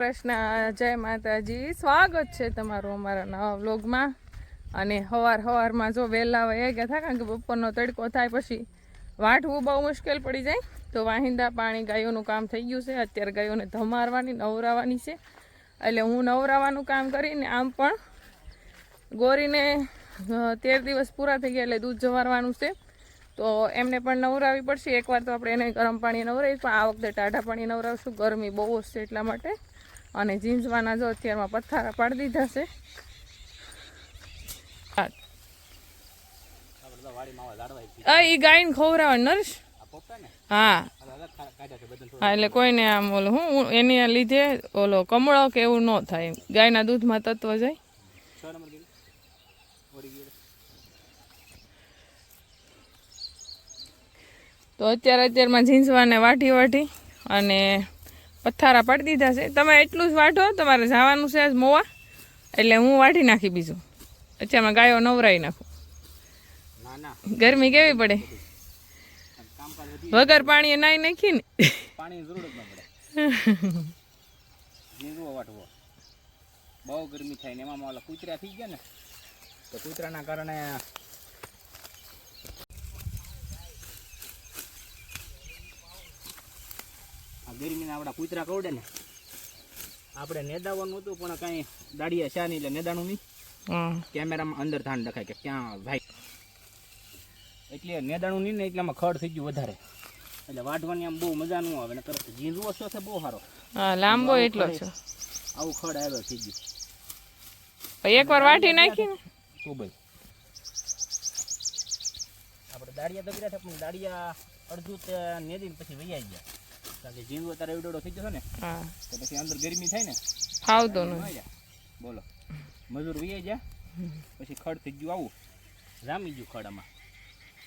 કૃષ્ણ જય માતાજી. સ્વાગત છે તમારું અમારા નવા વ્લોગમાં. અને હવાર હવારમાં જો વહેલા વયા ગયા થાય કારણ કે બપોરનો તડકો થાય પછી વાઢવું બહુ મુશ્કેલ પડી જાય. તો વાહિંદા પાણી ગાયોનું કામ થઈ ગયું છે. અત્યારે ગાયોને ધમારવાની, નવરાવાની છે. એટલે હું નવરાવાનું કામ કરીને આમ પણ ગોરીને તેર દિવસ પૂરા થઈ ગયા એટલે દૂધ જવારવાનું છે. તો એમને પણ નવરાવી પડશે. એકવાર તો આપણે એને ગરમ પાણી નવરાવીએ પણ આ વખતે ટાઢા પાણી નવરાવશું. ગરમી બહુ છે એટલા માટે. અને જીન્સવાના જો અત્યારમાં પથ્થારા પાડી દીધા છે. ઈ ગાયને ખવડાવે નર્સ? હા. હા, એટલે કોઈને આમ ઓલો હું એની લીધે ઓલો કમળો કે એવું ન થાય ગાયના દૂધમાં તત્વ જાય. તો અત્યારે અત્યારમાં ઝીંઝવાને વાટી વાટી અને પથ્થારા પાડી દીધા છે. તમે એટલું જ વાટો તમારે જવાનું છે આજ મોવા. એટલે હું વાટી નાખી બીજું. અત્યારમાં ગાયો નવરાઈ નાખું. ગરમી કેવી પડે? વગર પાણીએ નાઈ નાખી ને. બહુ ગરમી થાય ને એમાં કૂતરા થઈ ગયા ને તો કૂતરાના કારણે આ ગરમીના આપણા કૂતરા કવડે ને. આપણે નેદાવાનું હતું પણ કાંઈ દાડિયા શા નહીં એટલે નેદાણું નહીં. કેમેરામાં અંદર ધાન દેખાય કે ક્યાં ભાઈ. એટલે નેદાણું નહીં ને એટલામાં ખડ થઈ ગયું વધારે. એટલે વાઢવાની આમ બહુ મજા ન આવે ને તરત ઝીંઝવો છો છે બહુ સારો. લાંબો એટલો છે. આવું ખડ આવ્યો થઈ ગયું. એકવાર વાટી નાખી ને તો ભાઈ? આપણે દાડિયા દગડ્યા છે પણ દાડિયા અડધું નેદીને પછી વૈયા ગયા. કારણ કે ઝીંઝવો તારે એવડો થઈ જશે ને હા. તો પછી અંદર ગરમી થાય ને ફાવતો ન બોલો. મજૂર વૈયા જા પછી ખડ થઈ ગયું આવું. રામી ગયું ખડ આમાં.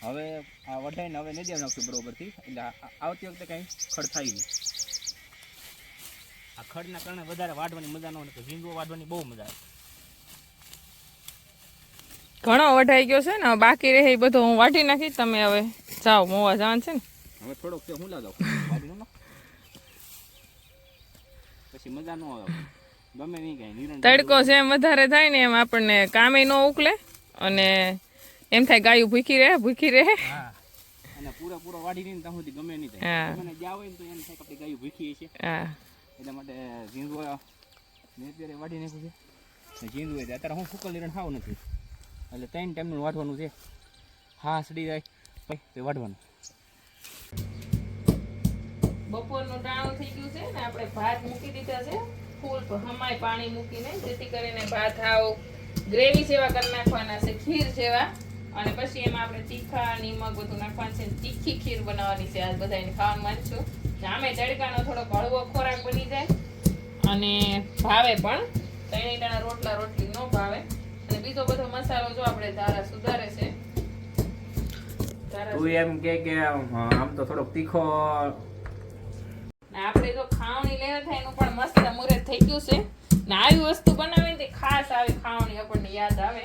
હવે આ વઢાઈને હવે નદી નાખશું બરોબરથી. એટલે આવતી વખતે કાંઈ ખડ થાય નહીં. આ ખડના કારણે વધારે વાઢવાની મજા ન હોય તો ઝીંગો વાઢવાની બહુ મજા આવે. ઘણો વઢાઈ ગયો છે ને બાકી રહે એ બધો હું વાટી નાખી તમે હવે જાઓ મોવા જવાનું છે ને. હવે થોડોક હું લાગાવ વાઢી નો પછી મજા ન આવે. ગમે નહીં કાંઈ નિરણ તડકો જેમ વધારે થાય ને એમ આપણને કામે ન ઉકલે અને એમ થાય ગાયું ભૂખી રહે ભૂખી રહે. અને પૂરા પૂરો વાઢી નહીં ત્યાં સુધી ગમે નહીં થાય. મને જ્યાં હોય ને તો એમ થાય કે આપણે ગાયું ભૂખી છે એટલા માટે ઝીંગો મેં અત્યારે વાઢી નાખ્યું છે. ઝીંદુ હોય અત્યારે હું ફૂકલ નિરણ ખાવ નથી. એટલે ત્રણ ટાઈમનું વાઢવાનું છે. હા સડી જાય. પછી તે વાઢવાનું. બપોરનું ટાણું થઈ ગયું છે ને આપણે ભાત મૂકી દીધા છે. ફૂલ હમાય પાણી મૂકીને, જેથી કરીને ભાત આવો ગ્રેવી જેવા કરી નાખવાના છે, ખીર જેવા. અને પછી એમાં આપણે તીખા નિમક બધું નાખવાનું છે તીખી ખીર બનાવવાની છે આજ બધાને ખાવાનું માંગશું ને આમે તડકાનો થોડોક હળવો ખોરાક બની જાય. અને ભાવે પણ. ત્રણેય ટાણા રોટલા રોટલી ન ભાવે. અને બીજો બધો મસાલો જો આપણે ધારા સુધારે છે. તું એમ કે આમ તો થોડોક તીખો આપણે તો ખાવણી લેવા થાય એનું પણ મસ્ત મુહૂર્ત થઈ ગયું છે. ને આવી વસ્તુ બનાવે ને ખાસ આવી ખાવણી આપણને યાદ આવે.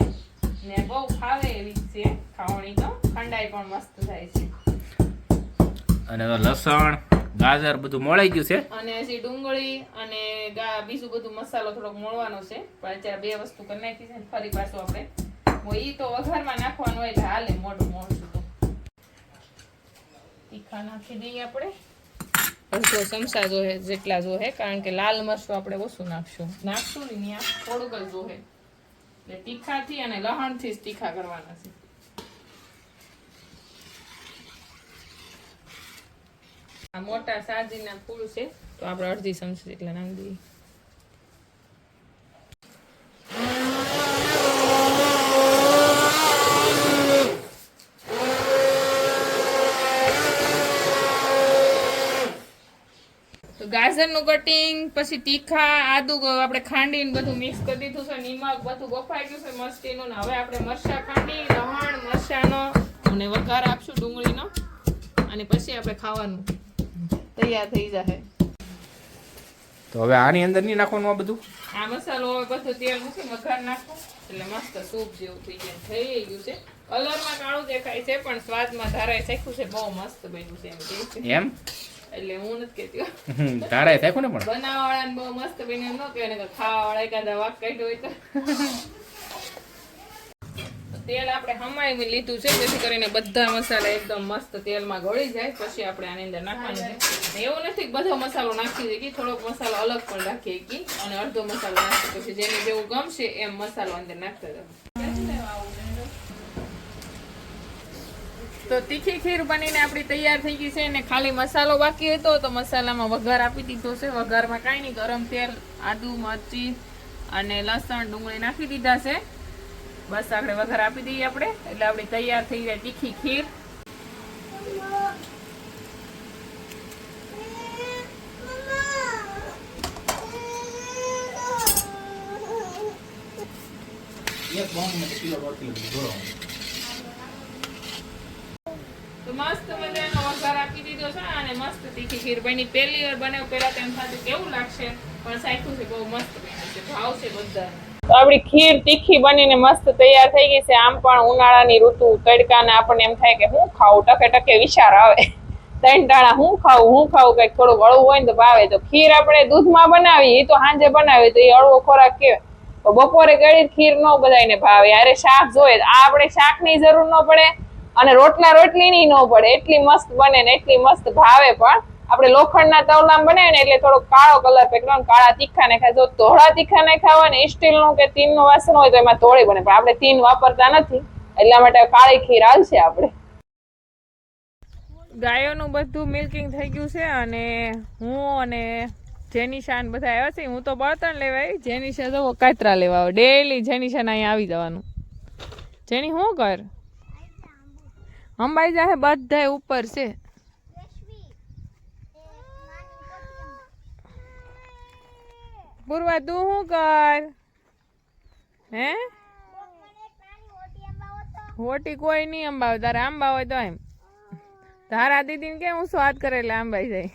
ને બહુ ફાવે એવી છે ખાવણી તો. ઠંડાઈ પણ મસ્ત થાય છે. અને લસણ ગાજર બધું મોળાઈ ગયું છે. અને હજી ડુંગળી અને બીજું બધું મસાલો થોડોક મોળવાનો છે. પણ અત્યારે બે વસ્તુ કરી નાખી છે ફરી પાછું આપણે. ઈ તો વઘારમાં નાખવાનું હોય એટલે હાલે મોઢું મોડશું તો. તીખા નાખી દઈએ આપણે. અડધો ચમચા જોહે, જેટલા જોહે, કારણ કે લાલ મરચું આપણે ઓછું નાખશું. નાખશું ને ત્યાં થોડુંક જ જોહે. એટલે તીખાથી અને લહણથી જ તીખા કરવાના છે. આ મોટા સાજીના ફૂલ છે, તો આપણે અડધી ચમચી જેટલા નાખી દઈએ તો ગાજરનું કટિંગ પછી તીખા આદુ આપણે ખાંડીને બધું મિક્સ કરી દીધું છે નિમક બધું બફાઈ ગયું છે મસ્તીનું ને હવે આપણે મરચાં ખાંડી લહણ મરચાંનો અને વઘાર આપશું ડુંગળીનો અને પછી આપણે ખાવાનું. તૈયાર થઈ જશે તો હવે આની અંદર નહીં નાખવાનું આ બધું? આ મસાલો હવે બધું તેલ મૂકી વઘાર નાખો. એટલે મસ્ત સૂપ જેવું થઈ જાય. થઈ ગયું છે. કલરમાં કાળું દેખાય છે પણ સ્વાદમાં ધારાય શેકું છે. બહુ મસ્ત બન્યું છે એમ છે. એમ? એટલે હું નથી કહેતી હો. તારે થાય ને પણ? બનાવવાળાને બહુ મસ્ત બન્યું ન કહેવાય ને ખાવાવાળા એકાદા વાક કાઢ્યો હોય તો. તેલ આપણે હમાવી લીધું છે જેથી કરીને બધા મસાલા એકદમ મસ્ત તેલમાં ગળી જાય. પછી આપણે આની અંદર નાખવાનું છે. એવું નથી કે બધો મસાલો નાખી દઈએ થોડોક મસાલો અલગ પણ રાખીએ કે અને અડધો મસાલો નાખીએ પછી જેને જેવું ગમશે એમ મસાલો અંદર નાખતા જવાનું તો તીખી ખીર બનીને આપણી તૈયાર થઈ ગઈ છે અને ખાલી મસાલો બાકી હતો તો મસાલામાં વઘાર આપી દીધો છે. વઘારમાં કાંઈ નહીં, ગરમ તેલ, આદુ, મરચી અને લસણ ડુંગળી નાખી દીધા છે. બસ આપણે વઘાર આપી દઈએ આપણે. એટલે આપણી તૈયાર થઈ જાય તીખી ખીર. એક ને કિલો કિલો બધું જોડો તો મસ્ત મજાનો વઘાર આપી દીધો છે અને મસ્ત તીખી ખીર બની. પહેલી વાર બનાવ પહેલા એમ થતું કેવું લાગશે, પણ સાચું છે, બહુ મસ્ત બની છે ભાવશે બધા તો આપણી ખીર તીખી બનીને મસ્ત તૈયાર થઈ ગઈ છે. આમ પણ ઉનાળાની ઋતુ તડકાને આપણને એમ થાય કે હું ખાવું ટકે ટકે વિચાર આવે. ત્રણ ટાણા હું ખાવું હું ખાવું કંઈક થોડું હળવું હોય ને તો ભાવે. તો ખીર આપણે દૂધમાં બનાવી એ તો સાંજે બનાવી તો એ હળવો ખોરાક કહેવાય. તો બપોરે ગળી ખીર ન બધાને ભાવે. અરે શાક જોઈએ. આ આપણે શાકની જરૂર ન પડે. અને રોટલા રોટલીની ન પડે, એટલી મસ્ત બને ને એટલી મસ્ત ભાવે પણ. આપણે લોખંડના તવલામાં બને ને એટલે થોડો કાળો કલર પેકવાનો કાળા તીખા નાખાય. જો ધોળા તીખા નાખ્યા હોય ને, સ્ટીલનું કે તીનનું વાસણ હોય તો એમાં ધોળી બને, પણ આપણે તીન વાપરતા નથી. એટલા માટે કાળી ખીર આવશે આપણે. ગાયોનું બધું મિલ્કિંગ થઈ ગયું છે અને હું અને જેનિશા ને બધા આવ્યા છે. હું તો બળતણ લેવા આવી. જેનિશા તો કાતરા લેવા આવે. ડેલી જેનિશા અહીંયા આવી જવાનું. જેની શું કર અંબાઈ જાહે બધા ઉપર છે. પૂર્વા તું શું કર? હે? હોટી કોઈ નહીં અંબાવે. તારે આંબા હોય તો એમ. તારા દીદીને કેમ હું સ્વાદ કરેલા અંબાઈ જાય?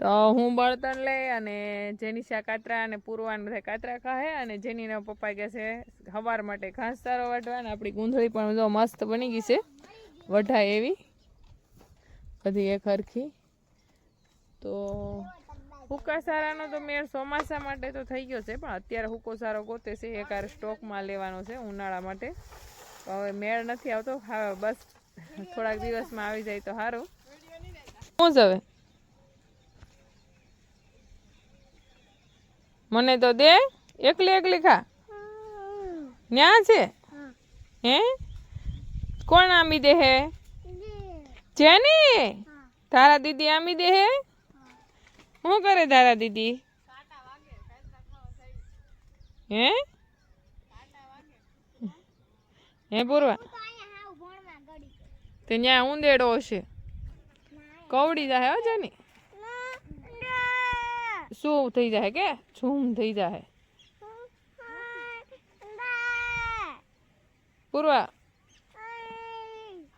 તો હું બળતણ લઈ અને જેનિશા કાતરા અને પૂર્વાન બધા કાતરા ખાહે અને જેનીના પપ્પા કહે છે, હવાર માટે ઘાસ સારો વાટવા અને આપણી ગૂંથળી પણ જો મસ્ત બની ગઈ છે. વઢાય એવી. બધી એક હરખી. તો હુકા સારાનો તો મેળ ચોમાસા માટે તો થઈ ગયો છે, પણ અત્યારે હુકો સારો ગોતે છે, એક આર સ્ટોકમાં લેવાનો છે ઉનાળા માટે. હવે મેળ નથી આવતો. હા બસ થોડાક દિવસમાં આવી જાય તો સારું. શું જ હવે? મને તો દે. એકલી એકલી ખા. ન્યા છે? હે? કોણ આંબી દે હે? જેની? તારા દીદી આંબી દે હે? શું કરે તારા દીદી? હે? હે પૂર્વા? તે ન્યા ઉંદેડો હશે. કવડી જાય હો જેની. શું થઈ જાય કે? ઝૂમ થઈ જાય. પૂર્વા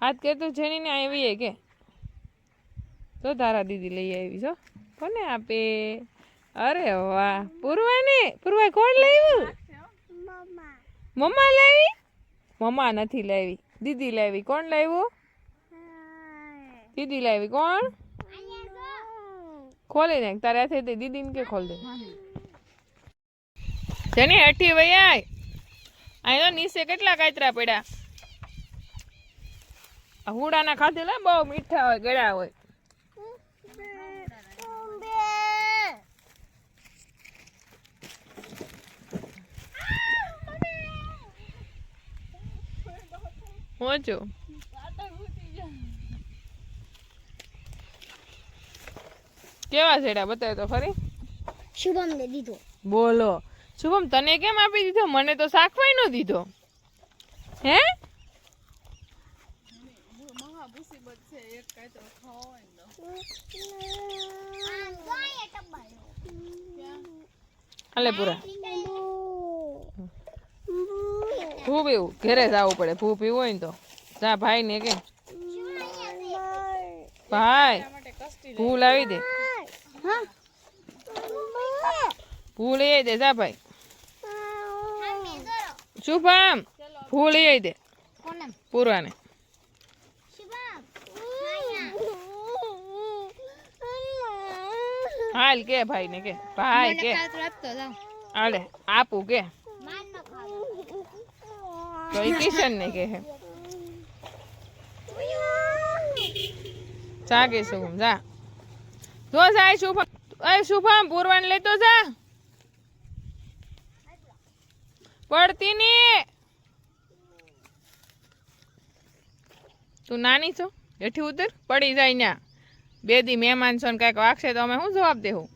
હાથ કે તું જેની ને આવી કે? તો તારા દીદી લઈ આવી છો કોને આપે? અરે વાહ. પૂર્વા ને પૂર્વા કોણ લાવ્યું મમ્મા લાવી મમ્મા નથી લાવી દીદી લાવી કોણ લાવ્યું દીદી લાવી કોણ? ખોલી નાખ તારે હાથે તે દીદીને કે ખોલ દે? જેની હેઠી વૈયા અહીં તો નીચે કેટલા કાતરા પડ્યા? આ હુડાના ખાધેલા બહુ મીઠા હોય ગળ્યા હોય. હું છું કેવા છેડા? બતાવે તો ખરી શુભમ ને દીધો. બોલો. શુભમ તને કેમ આપી દીધો? મને તો શાકભાઈ નો દીધો. હે? હાલે પૂરા. ભૂ પીવું ઘરે જવું પડે. ભૂ પીવું હોય ને તો. જા ભાઈ ને કે ભાઈ ભૂ લાવી દે. ફૂલી એ દે જા ભાઈ. શુભમ ફૂલી એ દે. પૂરવાને હાલ કે ભાઈ ને કે. ભાઈ કે હાલે આપું કે. તો કિશન ને કે જાગે શુભમ જા. જો જાય શુભમ શુભમ પૂરવાને લેતો જા. પડતી ની તું નાની છો? હેઠી ઉતર, પડી જાય ન્યા. બે દી મહેમાન છો ને કાંઈક વાગશે તો અમે શું જવાબ દેવું